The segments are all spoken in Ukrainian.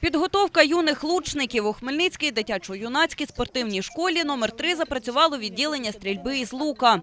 Підготовка юних лучників у Хмельницькій дитячо-юнацькій спортивній школі номер 3 запрацювало відділення стрільби із лука.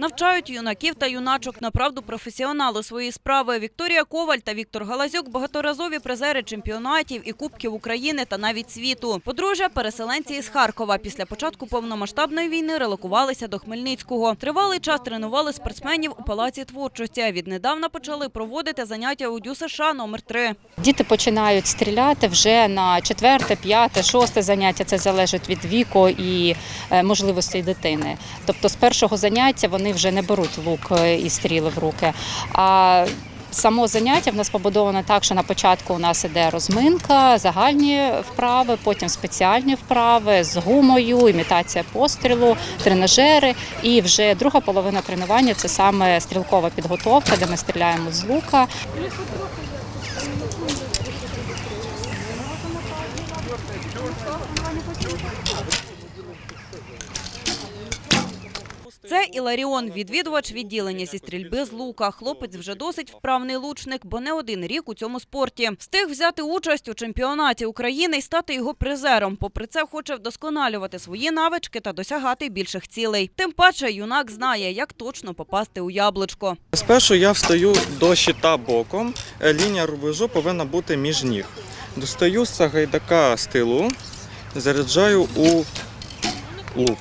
Навчають юнаків та юначок на правду професіонали своєї справи. Вікторія Коваль та Віктор Галазюк – багаторазові призери чемпіонатів і Кубків України та навіть світу. Подружжя – переселенці із Харкова. Після початку повномасштабної війни релокувалися до Хмельницького. Тривалий час тренували спортсменів у Палаці творчості. Віднедавна почали проводити заняття у ДЮСШ номер 3 Діти починають стріляти вже на четверте, п'яте, шосте заняття. Це залежить від віку і е, можливостей дитини. Тобто з першого заняття вони вже не беруть лук е, і стріли в руки. А Само заняття в нас побудоване так, що на початку у нас іде розминка, загальні вправи, потім спеціальні вправи з гумою, імітація пострілу, тренажери. І вже друга половина тренування це саме стрілкова підготовка, де ми стріляємо з лука. Це Іларіон, відвідувач відділення зі стрільби з лука. Хлопець вже досить вправний лучник, бо не один рік у цьому спорті. Встиг взяти участь у чемпіонаті України і стати його призером. Попри це, хоче вдосконалювати свої навички та досягати більших цілей. Тим паче, юнак знає, як точно попасти у яблучко. Спершу я встаю до щита боком. Е, Лінія рубежу повинна бути між ніг. Достаю з гайдака з тилу, заряджаю у лук.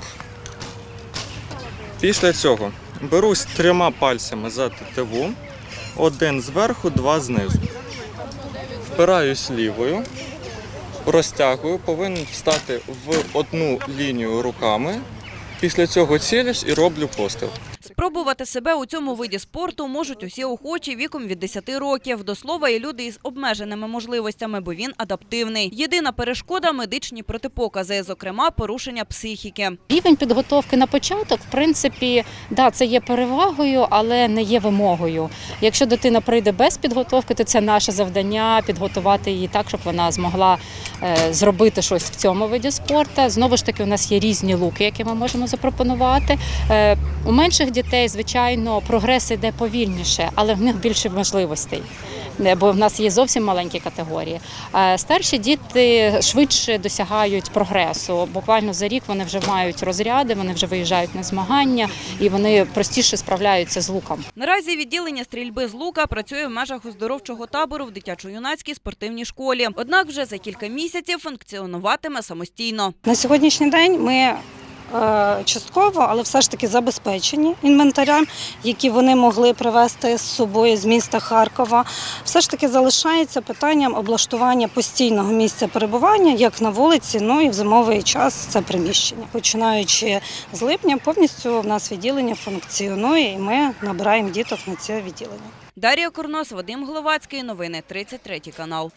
Після цього берусь трьома пальцями за тетиву, один зверху, два знизу. Впираюсь лівою, розтягую, повинен встати в одну лінію руками. Після цього цілюсь і роблю постріл. Спробувати себе у цьому виді спорту можуть усі охочі віком від 10 років. До слова, і люди із обмеженими можливостями, бо він адаптивний. Єдина перешкода – медичні протипокази, зокрема порушення психіки. Рівень підготовки на початок, в принципі, да, це є перевагою, але не є вимогою. Якщо дитина прийде без підготовки, то це наше завдання підготувати її так, щоб вона змогла е, зробити щось в цьому виді спорту. Знову ж таки, у нас є різні луки, які ми можемо запропонувати. У менших дітей, звичайно, прогрес йде повільніше, але в них більше можливостей. Бо в нас є зовсім маленькі категорії. Е, Старші діти швидше досягають прогресу. Буквально за рік вони вже мають розряди, вони вже виїжджають на змагання і вони простіше справляються з луком. Наразі відділення стрільби з лука працює в межах оздоровчого табору в дитячо-юнацькій спортивній школі. Однак вже за кілька місяців функціонуватиме самостійно. На сьогоднішній день ми частково, але все ж таки забезпечені інвентарем, які вони могли привезти з собою з міста Харкова. Все ж таки залишається питанням облаштування постійного місця перебування як на вулиці, ну і в зимовий час це приміщення. Починаючи з липня, повністю в нас відділення функціонує, і ми набираємо діток на це відділення. Дар'я Корнос, Вадим Гловацький. Новини 33 канал.